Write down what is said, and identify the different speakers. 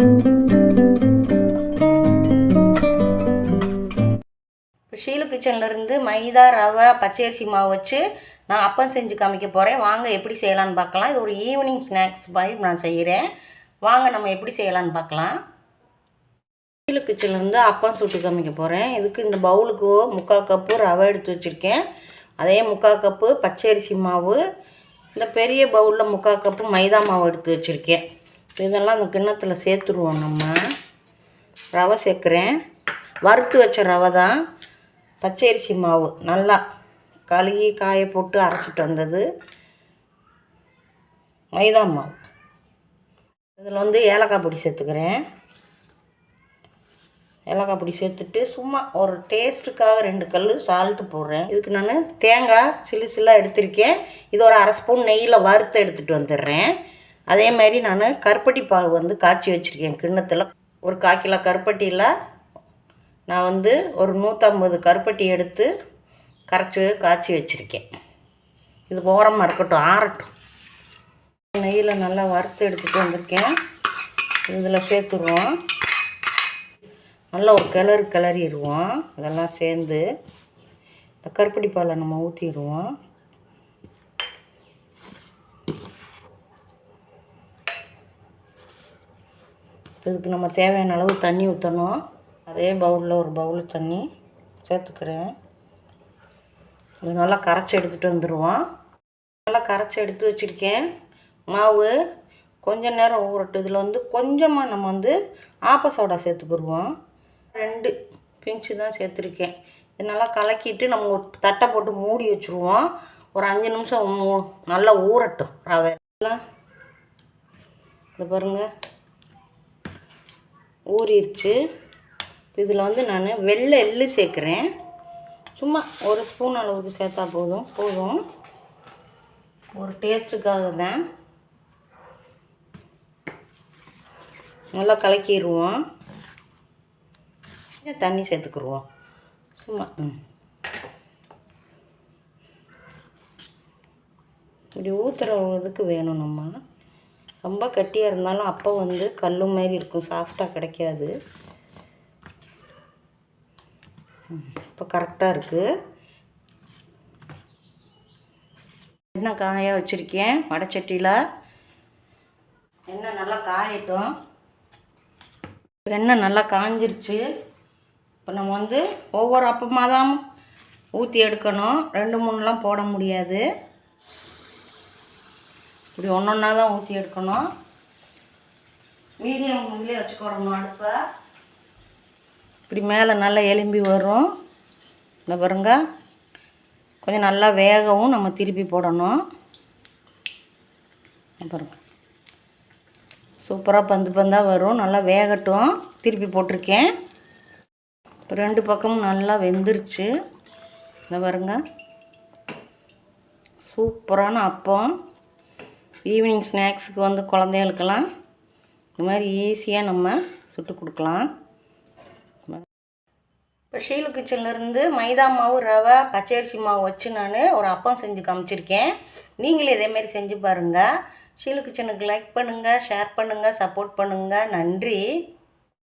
Speaker 1: இப்போ ஷீலு கிச்சன்லேருந்து மைதா ரவை பச்சரிசி மாவு வச்சு நான் அப்பம் செஞ்சு காமிக்க போகிறேன் வாங்க எப்படி செய்யலான்னு பார்க்கலாம். இது ஒரு ஈவினிங் ஸ்நாக்ஸ் மாதிரி நான் செய்கிறேன் வாங்க நம்ம எப்படி செய்யலான்னு பார்க்கலாம். ஷீலு கிச்சன்லேருந்து அப்பம் சுட்டு காமிக்க போகிறேன் இதுக்கு இந்த பவுலுக்கு முக்கால் கப்பு ரவை எடுத்து வச்சுருக்கேன். அதே முக்கால் கப்பு பச்சரிசி மாவு. இந்த பெரிய பவுலில் முக்கால் கப்பு மைதா மாவு எடுத்து வச்சுருக்கேன். இதெல்லாம் அந்த கிண்ணத்தில் சேர்த்துருவோம் நம்ம. ரவை சேர்க்குறேன். வறுத்து வச்ச ரவை தான் பச்சரிசி மாவு. நல்லா கழுகி காய போட்டு அரைச்சிட்டு வந்தது. மைதா மாவு. இதில் வந்து ஏலக்காய் பொடி சேர்த்துக்கிறேன். ஏலக்காய் பொடி சேர்த்துட்டு சும்மா ஒரு டேஸ்ட்டுக்காக ரெண்டு கல் சால்ட்டு போடுறேன். இதுக்கு நான் தேங்காய் சில்லு சில்லாக எடுத்திருக்கேன். இது ஒரு அரை ஸ்பூன் நெய்யில் வறுத்து எடுத்துகிட்டு வந்துடுறேன். அதே மாதிரி நான் கருப்பட்டி பால் வந்து காய்ச்சி வச்சுருக்கேன். கிண்ணத்தில். ஒரு கால் கிலோ கருப்பட்டியில் நான் வந்து ஒரு நூற்றம்பது கருப்பட்டி எடுத்து கரைச்சி காய்ச்சி வச்சுருக்கேன். இது ஓரமாக இருக்கட்டும் ஆறட்டும். நெய்யில் நல்லா வறுத்து எடுத்துகிட்டு வந்திருக்கேன். இதில் சேர்த்துருவோம். நல்லா ஒரு கிளறு கிளறிடுவோம். இதெல்லாம் சேர்ந்து இந்த கருப்பட்டி பாலை நம்ம ஊற்றிடுவோம் இதுக்கு நம்ம தேவையான அளவு தண்ணி ஊற்றணும் அதே பவுலில் ஒரு பவுல் தண்ணி சேர்த்துக்கிறேன். இது நல்லா கரைச்சி எடுத்துகிட்டு வந்துடுவோம் நல்லா கரைச்சி எடுத்து வச்சுருக்கேன். மாவு கொஞ்ச நேரம் ஊறட்டு இதில் வந்து கொஞ்சமாக நம்ம வந்து ஆப்ப சோடா சேர்த்துக்கிடுவோம். ரெண்டு பிஞ்சு தான் சேர்த்துருக்கேன். இது நல்லா கலக்கிட்டு நம்ம ஒரு தட்டை போட்டு மூடி வச்சுருவோம். ஒரு அஞ்சு நிமிஷம் நல்லா ஊறட்டும் ரவை. எல்லாம் இந்த பாருங்கள் ஊறிடுச்சு. இதில் வந்து நான் வெள்ளை எள்ளு சேர்க்குறேன். சும்மா ஒரு ஸ்பூன் அளவுக்கு சேர்த்தா போதும். போதும். ஒரு டேஸ்ட்டுக்காக தான். நல்லா கலக்கிடுவோம். தண்ணி சேர்த்துக்குருவோம் சும்மா இப்படி ஊற்றுற இதுக்கு வேணும் நம்ம. ரொம்ப கட்டியாக இருந்தாலும் அப்போ வந்து கல் மாதிரி இருக்கும். சாஃப்டாக கிடைக்காது. இப்போ கரெக்டாக இருக்குது என்ன காயாக வச்சுருக்கேன்? வடைச்சட்டியில் எண்ணெய் நல்லா காயட்டும். எண்ணெய் நல்லா காஞ்சிருச்சு. இப்போ நம்ம வந்து ஒவ்வொரு அப்பமாக தான் ஊற்றி எடுக்கணும். ரெண்டு மூணுலாம் போட முடியாது. இப்படி ஒன்று ஒன்றா தான் ஊற்றி எடுக்கணும். மீடியம் இதுலேயே வச்சுக்கிறோம் அடுப்பை. இப்படி மேலே நல்லா எலும்பி வரும். இந்த பாருங்க. கொஞ்சம் நல்லா வேகவும் நம்ம திருப்பி போடணும். அப்புறம் பாருங்க. சூப்பராக பந்து பந்தாக வரும். நல்லா வேகட்டும். திருப்பி போட்டிருக்கேன். இப்போ ரெண்டு பக்கமும் நல்லா வெந்துருச்சு. இந்த பாருங்க. சூப்பரான அப்பம். ஈவினிங் ஸ்நாக்ஸுக்கு வந்து குழந்தைகளுக்கெல்லாம் இந்த மாதிரி ஈஸியாக நம்ம சுட்டு கொடுக்கலாம். இப்போ ஷீலு கிச்சன்லேருந்து மைதா மாவு ரவை பச்சரிசி மாவு வச்சு நான் ஒரு அப்பம் செஞ்சு காமிச்சிருக்கேன். நீங்களும் இதேமாரி செஞ்சு பாருங்கள் ஷீலு கிச்சனுக்கு லைக் பண்ணுங்கள் ஷேர் பண்ணுங்கள் சப்போர்ட் பண்ணுங்கள் நன்றி.